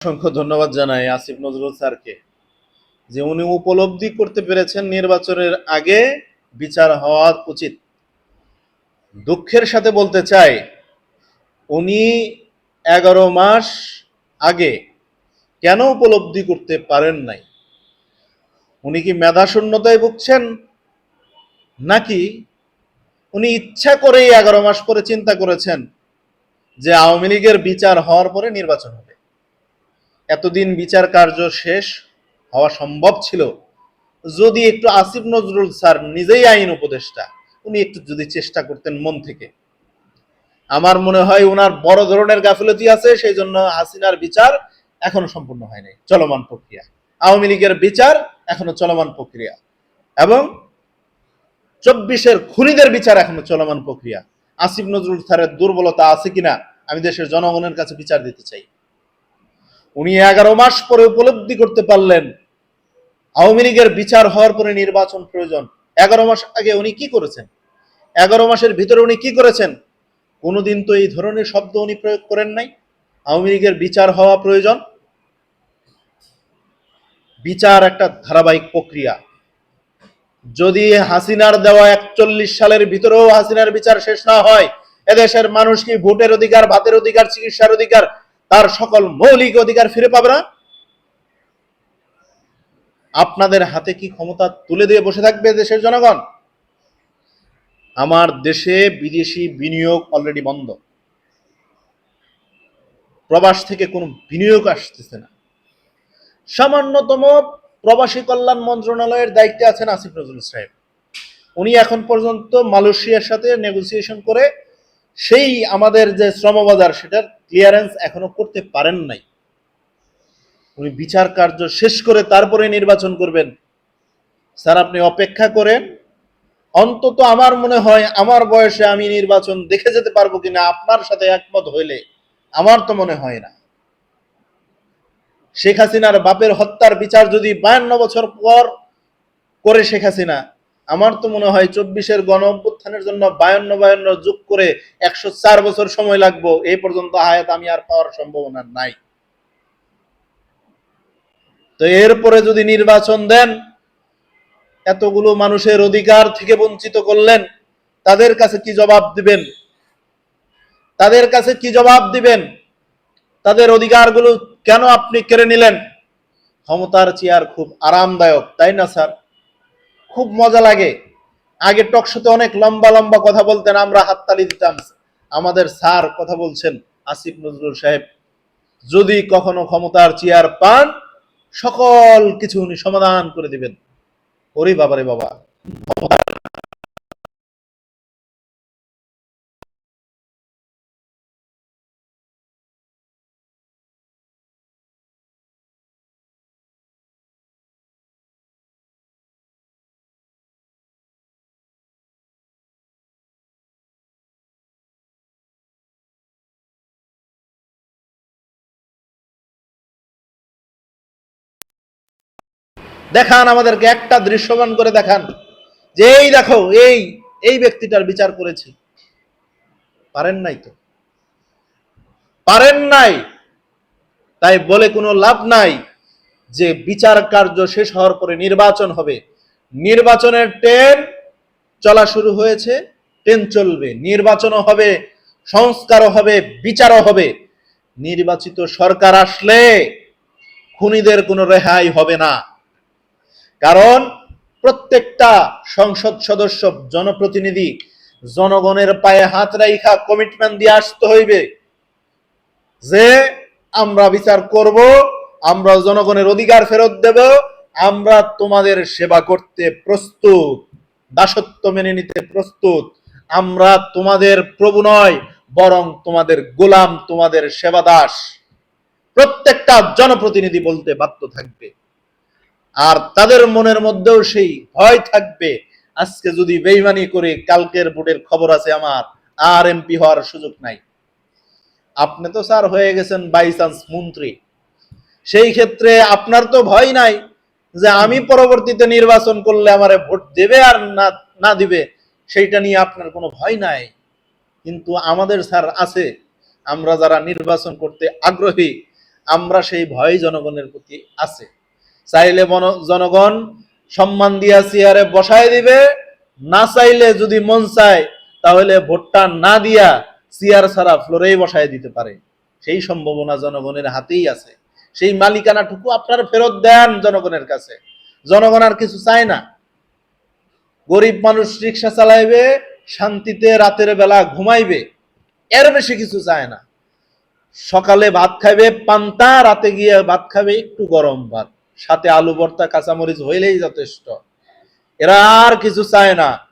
অসংখ্য ধন্যবাদ জানাই আসিফ নজরুল স্যারকে যে উনি উপলব্ধি করতে পেরেছেন নির্বাচনের আগে বিচার হওয়া উচিত। দুঃখের সাথে বলতে চাই, উনি এগারো মাস আগে কেন উপলব্ধি করতে পারেন নাই? উনি কি মেধা শূন্যতায় ভুগছেন? নাকি উনি ইচ্ছা করেই এগারো মাস পরে চিন্তা করেছেন যে আওয়ামী লীগের বিচার হওয়ার পরে নির্বাচন হবে? এতদিন বিচার কার্য শেষ হওয়া সম্ভব ছিল। যদি একটু আসিফ নজরুল স্যার নিজেই আইন উপদেষ্টা, উনি একটু যদি চেষ্টা করতেন মন থেকে। আমার মনে হয় উনার বড় ধরনের গাফিলতি আছে, সেই জন্য হাসিনার বিচার এখনও সম্পূর্ণ হয়নি চলমান প্রক্রিয়া। আওয়ামী লীগের বিচার এখনও চলমান প্রক্রিয়া। এবং চব্বিশের খুনিদের বিচার এখনও চলমান প্রক্রিয়া। আসিফ নজরুল স্যারের দুর্বলতা আছে কিনা, আমি দেশের জনগণের কাছে বিচার দিতে চাই। উনি এগারো মাস পরে উপলব্ধি করতে পারলেন। আওয়ামী লীগের বিচার হওয়ার পরে নির্বাচন প্রয়োজন। এগারো মাস আগে উনি কি করেছেন? এগারো মাসের ভিতরে উনি কি করেছেন? কোনোদিন তো এই ধরনের শব্দ উনি প্রয়োগ করেন নাই। আওয়ামী লীগের বিচার হওয়া প্রয়োজন। বিচার একটা ধারাবাহিক প্রক্রিয়া। যদি হাসিনার দেওয়া একচল্লিশ সালের ভিতরেও হাসিনার বিচার শেষ না হয়, এদেশের মানুষ কি ভোটের অধিকার, ভাতের অধিকার, চিকিৎসার অধিকার তার সকল মৌলিক অধিকার ফিরে পাবে না। আপনাদের হাতে কি ক্ষমতা তুলে দিয়ে বসে থাকবে দেশের জনগণ? আমার দেশে বিদেশি বিনিয়োগ অলরেডি বন্ধ। প্রবাস থেকে কোনো বিনিয়োগ আসতেছে না। সামান্যতম প্রবাসী কল্যাণ মন্ত্রণালয়ের দায়িত্বে আছেন আসিফ নজরুল সাহেব। উনি এখন পর্যন্ত মালয়েশিয়ার সাথে নেগোসিয়েশন করে সেই আমাদের যে শ্রমবাজার, সেটার ক্লিয়ারেন্স এখনও করতে পারেন নাই। উনি বিচার কার্য শেষ করে তারপরে নির্বাচন করবেন। স্যার, আপনি অপেক্ষা করেন। অন্তত আমার মনে হয়, আমার বয়সে আমি নির্বাচন দেখে যেতে পারব কিনা, আপনার সাথে একমত হইলে আমার তো মনে হয় না। শেখ হাসিনার বাপের হত্যার বিচার যদি বায়ান্ন বছর পর করে শেখ হাসিনা আমার তো মনে হয় চব্বিশের গণ অভ্যুত্থানের জন্য বায়ান্ন বায়ান্ন যোগ করে একশো চার বছর সময় লাগবো। এই পর্যন্ত হায়াত আমি আর পাওয়ার সম্ভাবনা নাই। তো এরপরে যদি নির্বাচন দেন, এতগুলো মানুষের অধিকার থেকে বঞ্চিত করলেন, তাদের কাছে কি জবাব দিবেন? তাদের কাছে কি জবাব দিবেন? তাদের অধিকারগুলো কেন আপনি কেড়ে নিলেন? ক্ষমতার চেয়ার খুব আরামদায়ক, তাই না, স্যার? খুব মজা লাগে। আগে টকশোতে অনেক লম্বা লম্বা কথা বলতেন, আমরা হাততালি দিতাম। আমাদের স্যার কথা বলছেন আসিফ নজরুল সাহেব। যদি কখনো ক্ষমতার চেয়ার পান, সকল কিছু উনি সমাধান করে দিবেন। ওরে বাবারে বাবা। দেখান আমাদেরকে, একটা দৃশ্যমান করে দেখান। যে এই দেখো, এই এই ব্যক্তিটার বিচার করেছি। পারেন নাই তো? পারেন নাই। তাই বলে কোনো লাভ নাই যে বিচার কার্য শেষ হওয়ার পরে নির্বাচন হবে। নির্বাচনের ট্রেন চলা শুরু হয়েছে, ট্রেন চলবে। নির্বাচনও হবে, সংস্কারও হবে, বিচারও হবে। নির্বাচিত সরকার আসলে খুনিদের কোনো রেহাই হবে না। কারণ প্রত্যেকটা সংসদ সদস্য জনপ্রতিনিধি জনগণের পায়ে হাত রাইখা কমিটমেন্ট দিয়ে আসতে হইবে। যে আমরা বিচার করব, আমরা জনগণের অধিকার ফেরত দেব, আমরা তোমাদের সেবা করতে প্রস্তুত, দাসত্ব মেনে নিতে প্রস্তুত। আমরা তোমাদের প্রভু নয়, বরং তোমাদের গোলাম, তোমাদের সেবা দাস প্রত্যেকটা জনপ্রতিনিধি বলতে বাধ্য থাকবে। আর তাদের মনের মধ্যেও সেই ভয় থাকবে। আজকে যদি বেইমানি করে কালকের ভোটের খবর আছে আমার, আর এমপি হওয়ার সুযোগ নাই। আপনি তো স্যার হয়ে গেছেন বাই চান্স মন্ত্রী। সেই ক্ষেত্রে আপনার তো ভয় নাই যে আমি পরবর্তীতে নির্বাচন করলে আমারে ভোট দেবে আর না না দিবে, সেইটা নিয়ে আপনার কোনো ভয় নাই। কিন্তু আমাদের স্যার আছে, আমরা যারা নির্বাচন করতে আগ্রহী, আমরা সেই ভয় জনগণের প্রতি আছে। চাইলে জনগণ সম্মান দিয়া চেয়ারে বসায় দিবে। না চাইলে যদি মন চায়, তাহলে ভোটটা না দিয়া চেয়ার ছাড়া ফ্লোরেই বসায় দিতে পারে। সেই সম্ভাবনা জনগণের হাতেই আছে। সেই মালিকানাটুকু আপনারা ফেরত দেন জনগণের কাছে। জনগণ আর কিছু চায় না। গরিব মানুষ রিক্সা চালাইবে, শান্তিতে রাতের বেলা ঘুমাইবে, এর বেশি কিছু চায় না। সকালে ভাত খাবে পান্তা, রাতে গিয়ে ভাত খাবে, একটু গরম ভাত। সাথে আলু ভর্তা কাঁচামরিচ হইলেই যথেষ্ট। এরা আর কিছু চায় না।